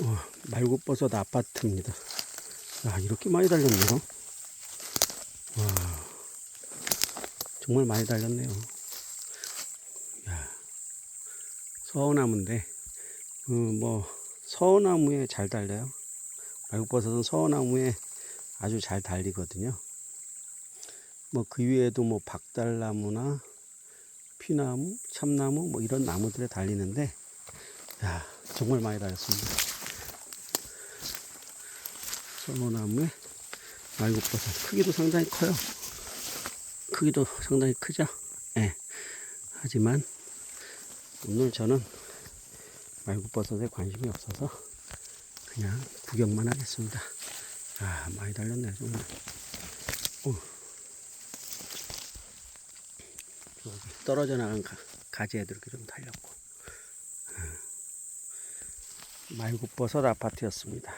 어, 말고버섯 아파트입니다. 야, 이렇게 많이 달렸네요. 와, 정말 많이 달렸네요. 야, 서어나무인데, 어, 뭐, 서어나무에 잘 달려요. 말고버섯은 서어나무에 아주 잘 달리거든요. 뭐, 그 위에도 뭐, 박달나무나 피나무, 참나무, 뭐, 이런 나무들에 달리는데, 야, 정말 많이 달렸습니다. 소나무에 말국버섯 크기도 상당히 커요. 크기도 상당히 크죠. 예. 하지만 오늘 저는 말국버섯에 관심이 없어서 그냥 구경만 하겠습니다. 아 많이 달렸네 정말. 오. 떨어져 나간 가, 가지 애들 이렇게 좀 달렸고. 아. 말국버섯 아파트였습니다.